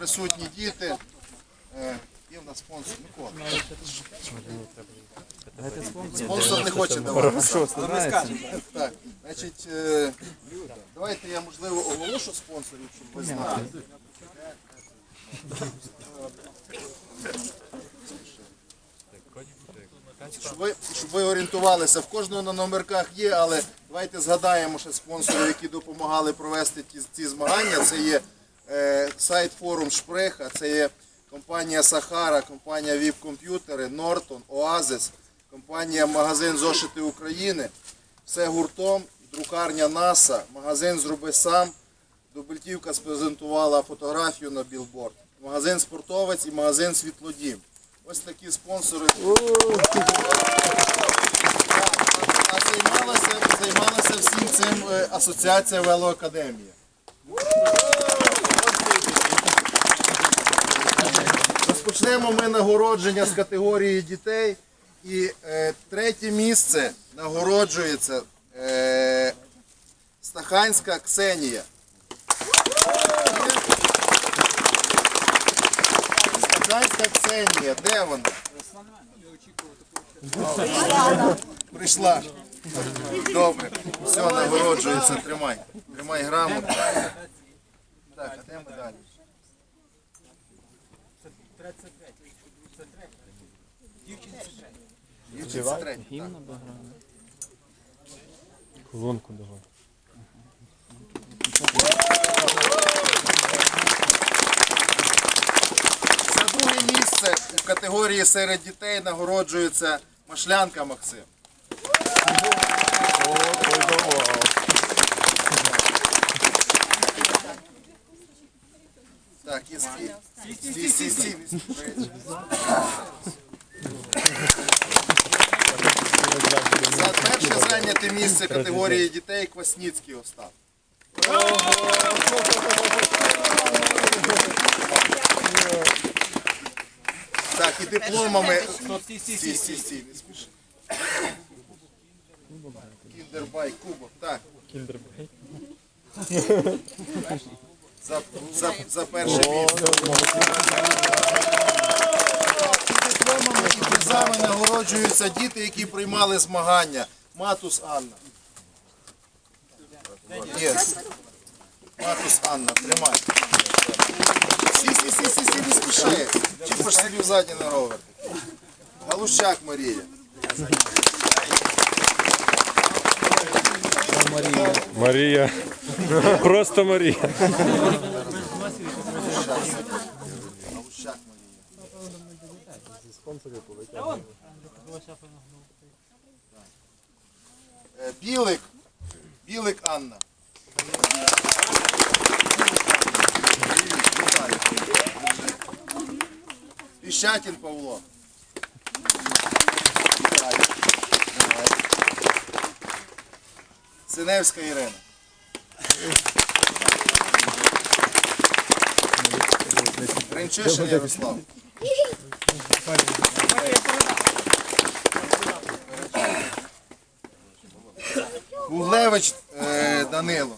присутні діти. Е, Є в нас спонсор Микола. Спонсор не хоче давати. Так, значить, е, давайте я можливо оголошу спонсорів, щоб ви знали. Щоб ви, щоб ви орієнтувалися, в кожного на номерках є, але давайте згадаємо ще спонсорів, які допомагали провести ті, ці змагання. Це є сайт форум Шпреха, це є компанія Сахара, компанія ВІП Комп'ютери, Нортон, Оазис, компанія Магазин Зошити України, все гуртом, друкарня НАСА, магазин Зроби сам. Дубельтівка спрезентувала фотографію на білборд. Магазин Спортовець і магазин Світлодім. Ось такі спонсори. А займалася, займалася всім цим е, асоціація велоакадемія. Розпочнемо ми нагородження з категорії дітей. І е, третє місце нагороджується е, Стаханська Ксенія. Стаханська Ксенія, де вона? Прийшла. Добре. Все, нагороджується. Тримай. Тримай грамоту. Так, а де ми далі? Третя. так. Колонку давай. За друге місце у категорії серед дітей нагороджується Машлянка Максим. Стій, стій. За перше зайняте місце категорії дітей Квасніцький Остап. Так, і дипломами. Кіндербай, кубок, так. Кіндербей. За, за, за перше місце. Призами нагороджуються діти, які приймали змагання. Матус Анна. Є. Матус Анна, тримай. Сі, сі, сі, сі, сі, не спіши. Чіпиш собі взаді на ровер. Галущак Марія. Марія. Просто Марія. Галущак Марія. Білик. Білик Анна. Піщатін Павло. Вітаю. Давай. Синевська Ірина. Ренчишин Ярослав. Гуглевич е, Данило.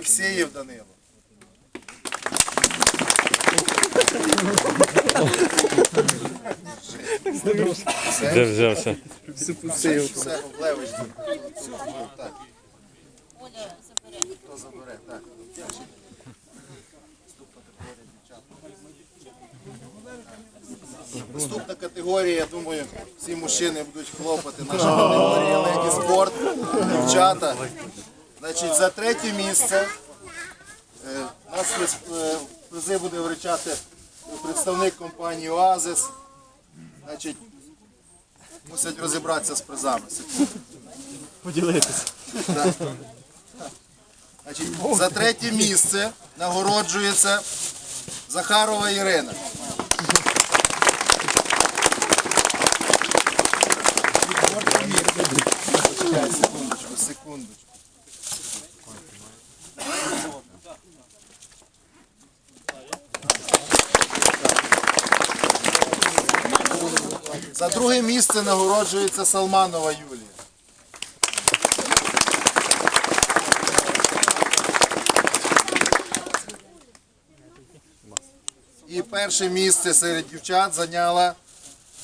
Євсеєв Данило. Де взявся? Все, Гуглевич. Так. Хто забере? Так. Наступна категорія, я думаю, всі мужчини будуть хлопати. Наша категорія леді спорт, дівчата. Значить, за третє місце е, нас е, призи буде вручати представник компанії Оазис. Значить, мусять розібратися з призами. Поділитися. Значить, за третє місце нагороджується Захарова Ірина. Почекай, секундочку, секундочку. Друге місце нагороджується Салманова Юлія. І перше місце серед дівчат зайняла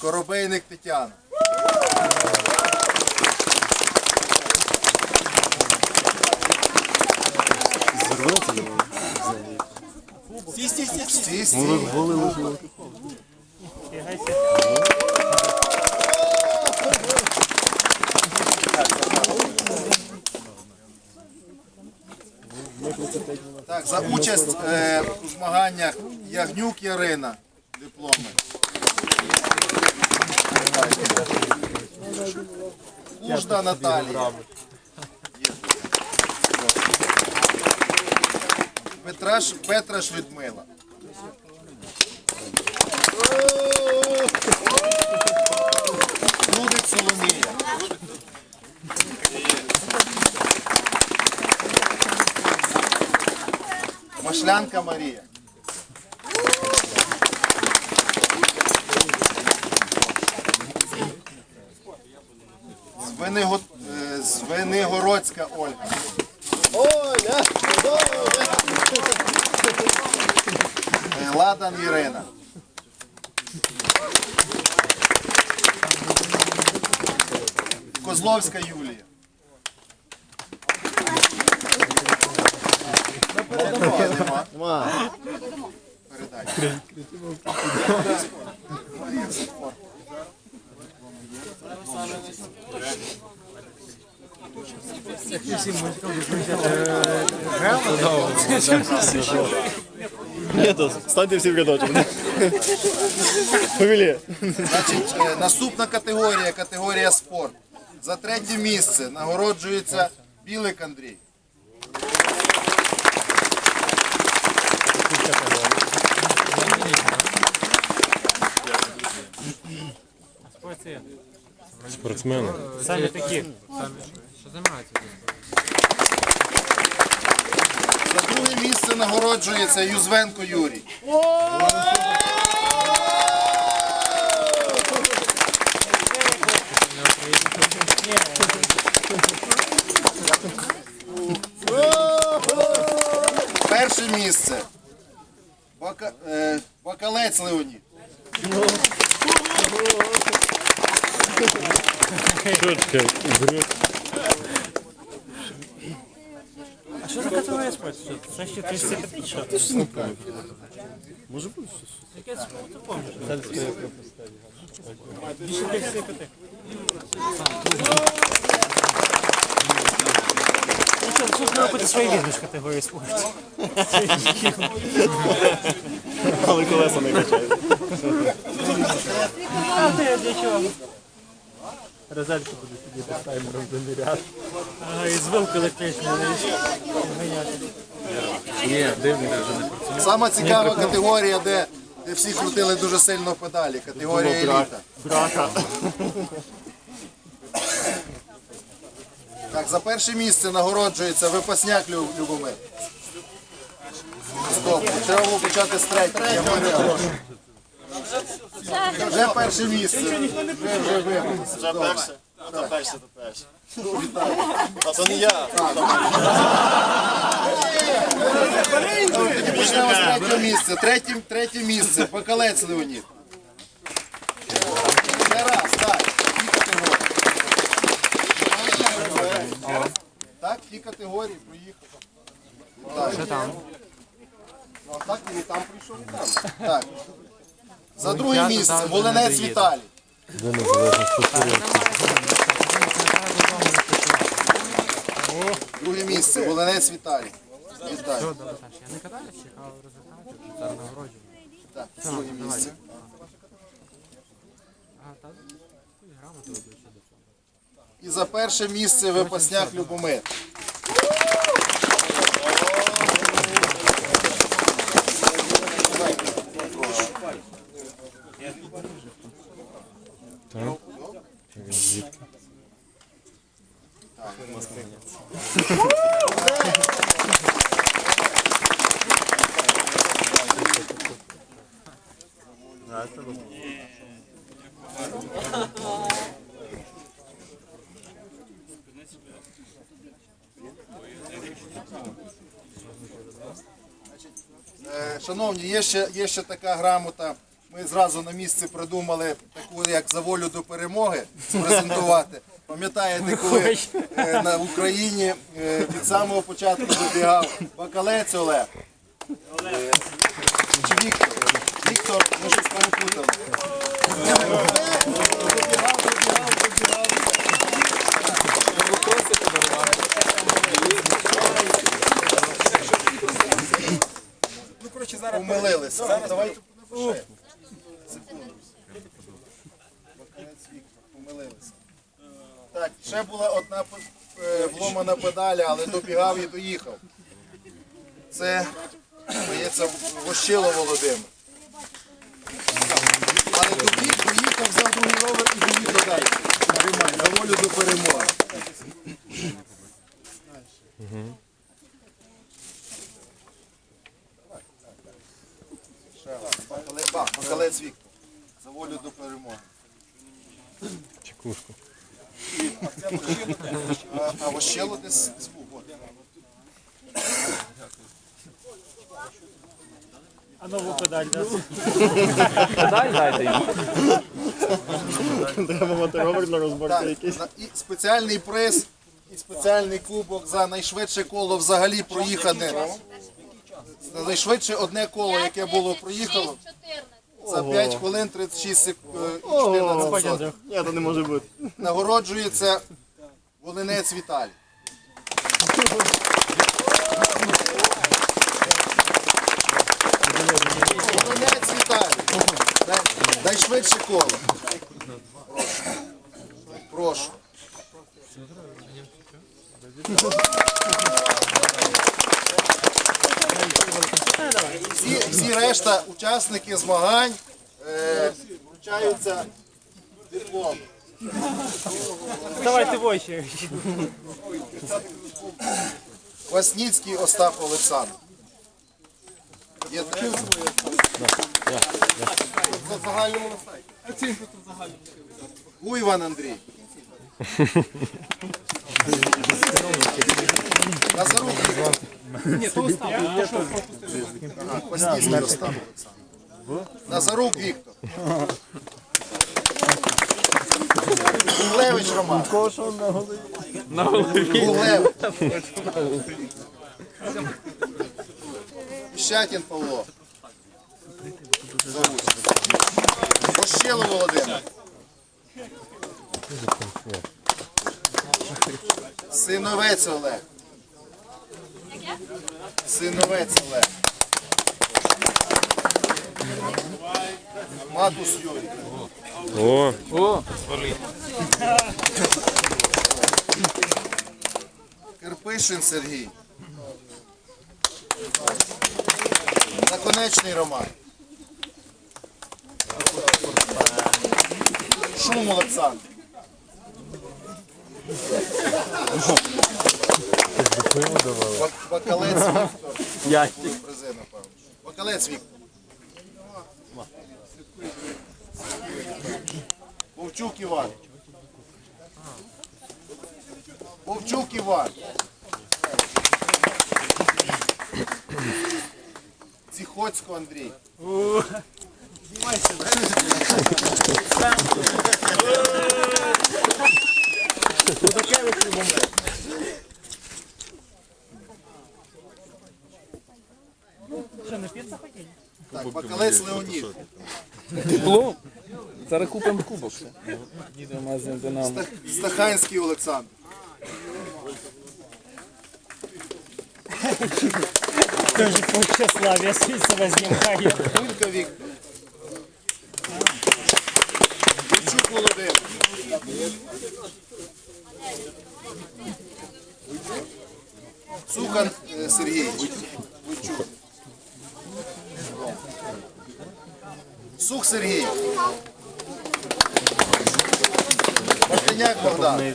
Коробейник Тетяна. Стій, стій, стій, стій. Так, за участь е, у змаганнях Ягнюк Ярина. Дипломи. Кужда Наталія. Петраш, Петраш Людмила. Машлянка Марія. Звениго... е, Звенигородська Ольга. Оля! Оля! Е, Ладан Ірина. Козловська Юлія. Передай. Нет, станьте всі в рядочок. Фамілія. Значить, е, наступна категорія, категорія спорт. За третє місце нагороджується Білик Андрій. Спортсмени. Самі такі. Що займаються? За друге місце нагороджується Юзвенко Юрій. Перше місце. Бака, е, Бакалець Леонід. Чотка, брюк. А що за категорія спорту? Це ще 35 що? Може бути щось? Яке спорту ти помниш? Більше 35. Ну що, що ж робити свої візьмеш категорії спорту? Але колеса не качають. А ти для чого? Розетка буде сидіти з таймером заміряти. Ага, і з вилку електричною ганяти. Ні, дивний вже не працює. Сама цікава категорія, де, всі крутили дуже сильно педалі. Категорія еліта. Брака. Так, за перше місце нагороджується випасняк Лю- Любомир. Стоп, треба було почати з третього. Я. Вже перше місце. Вже, вже вибрався. Вже перше? Перше, то перше. А то не я. Тоді почнемо з третього місця. Третє, третє місце. Бакалець Леонід. Ще раз, так. Ті категорії. Так, ті категорії проїхав. Що там? Ну, а так і там прийшов, і там. Так. За друге місце Волинець Віталій. Друге місце Волинець Віталій. Віталій. Я не катаюсь, чекав результатів, що зараз нагороджую. Так, друге місце. А. І за перше місце випасняк Любомир. Шановні, є ще, є ще така грамота. Ми зразу на місці придумали таку, як за волю до перемоги презентувати. Пам'ятаєте, коли е, на Україні е, від самого початку добігав Бакалець Олег. Е, Чи Віктор? Віктор, ми щось перепутали. Добігав, добігав, добігав. Помилилися. Давайте ще. Секунду. Бакалець Віктор, помилилися. Так, ще була одна е, вломана педаль, але добігав і доїхав. Це, здається, Вощило Володимир. Але добіг, доїхав, взяв другий ровер і доїхав далі. Тримай, на волю до перемоги. Ще раз. Бакале- ба, Бакалець Віктор. За волю до перемоги. Чекушку. А, а Вощило десь був. От. А нову педаль дасть. Дай дайте їм. Так, на- і спеціальний приз і спеціальний кубок за найшвидше коло взагалі проїхане. Найшвидше одне коло, яке було проїхало за 5 хвилин 36 секунд. 14 сотих. Ні, то не може бути. Нагороджується Волинець Віталій. Волинець Віталій. Дай, дай швидше коло. Прошу. Прошу. Всі, всі решта учасники змагань е, вручаються диплом. Давайте в. Васніцький Остап Олександр. Є таке? Це загальному на сайті. Гуйван Андрій. Назарук Віктор. Ага, Васніцький Остап Олександр. Назарук Віктор. Гуглевич Роман. Гуглевич. Щатін Павло. Пощело Володимир. Синовець Олег. Синовець Олег. Матус Юрій. О, О, Кирпишин Сергій. Наконечний Роман. Шум Олександр. Бак- Бакалець Віктор. Бакалець Віктор. Вовчук Іван. Вовчук Іван. Ціхоцько Андрій. Хотіли? Так, Бакалець Леонід. Диплом. Зараз купимо кубок. Їдемо в Динамо. Стаханський Олександр. Тоже по тщеславие свій себе знімає. Кулька Віктор. Войчук Володимир. Сухан е, Сергій. Сух Сергій. Мартиняк Богдан.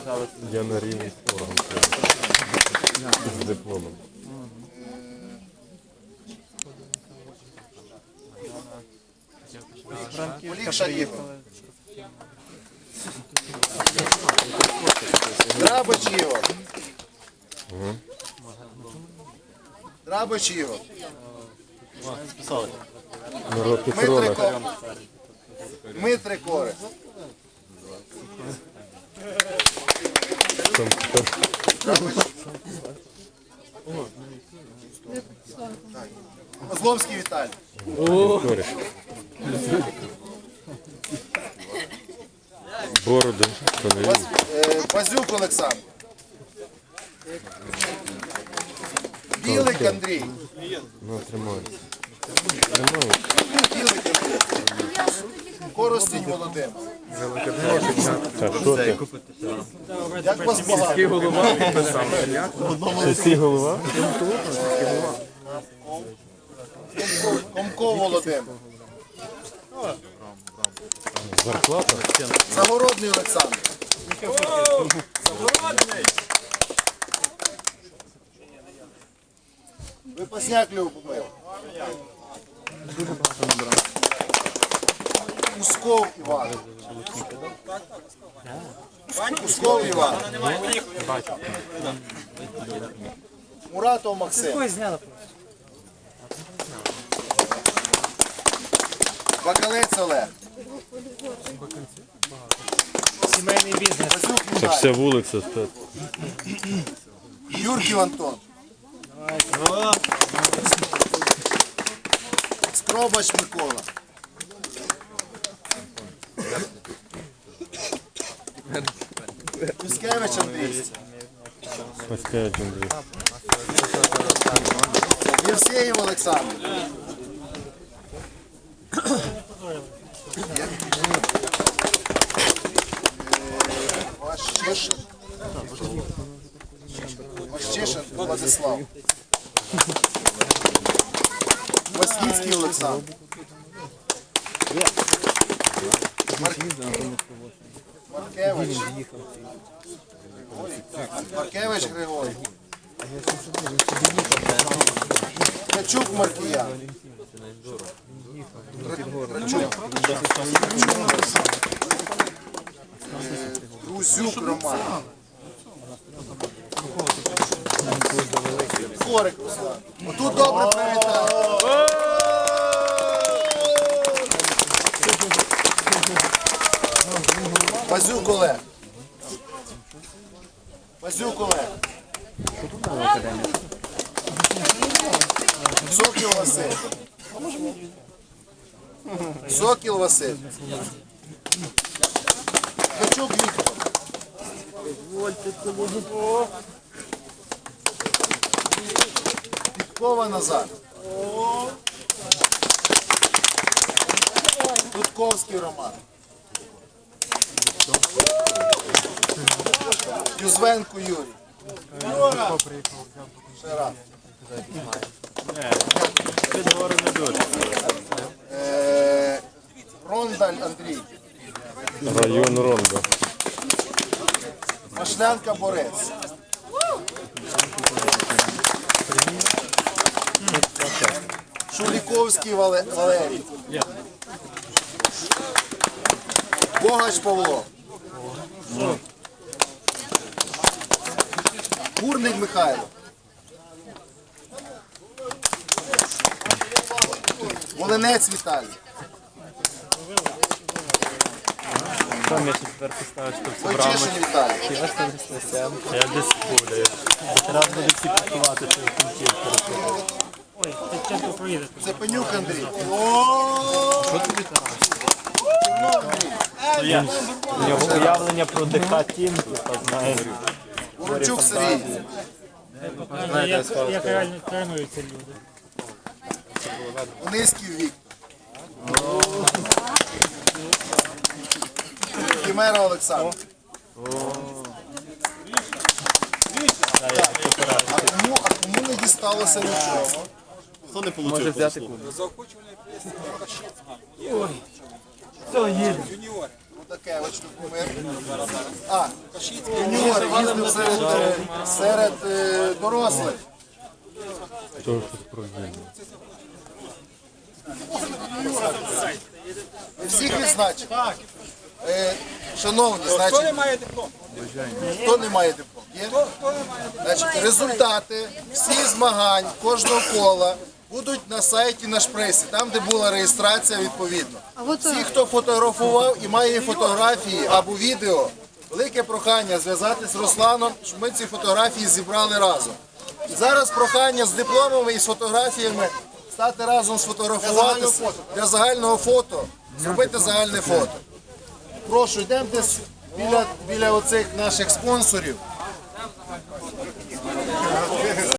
я на рівні орган. З дипломом. Полікша Ігор. Драбич Ігор. Драбич Ігор. Народ Ми три, ми три кори. Козловський Віталій. Кореш. Е, Базюк Олександр. Білик Андрій. Ну, тримай. Білик Андрій. Коростінь Володимир. Як вас багато? Сільський голова? Комко Володимир. Зарплата? Загородний Олександр. Випасняк Любомир. Усков Іван. Усков Іван. Муратов Максим. Бакалець Олег. Сімейний бізнес. Це вся вулиця. Та... Юрків Антон. Скробач Микола. Юскевич Андрій. Паскевич Андрій. Євсеєв Олександр. Владислав. Васніцький Олександр. Маркевич. Маркевич Григорій. Ткачук Маркія. Русюк Роман. Корик Руслан. Отут добре привітали. Базюк Олег. Базюк Олег. Сокіл Василь. Сокіл Василь. Качук Віктор. Підкова назад. Дудковський Роман. Юзвенко Юрій. Ще раз. Е, Рондаль Андрій. Район Ронда. Машлянка Борець. Шуліковський Вале- Валерій. Богач Павло. Курник Михайло. Волинець Віталій. Там я ще тепер поставив, щоб це Войчишин Віталій. Я десь буду. Раз буде всі працювати, що в кінці Ой, проїдеш. Цепенюк Андрій. У нього уявлення про типа, знаєш. Уручук Сергій. Як, як реально тренуються люди. Низький вік. Кімера Олександр. А кому, а кому не дісталося нічого? Хто не отримав взяти Таке, ось тут кумир. А, юніор їздив серед, е, серед е, дорослих. Хто ж тут продвинув? Ми всіх відзначив. Е, шановні, значить, хто не має диплом? Хто не має диплом? Є? Значить, результати всіх змагань кожного кола будуть на сайті наш пресі, там де була реєстрація відповідно. Всі, е, хто фотографував і має фотографії або відео, велике прохання зв'язати з Русланом, щоб ми ці фотографії зібрали разом. І зараз прохання з дипломами і з фотографіями стати разом сфотографуватися для загального фото, зробити загальне фото. Прошу, йдемо десь біля, біля оцих наших спонсорів.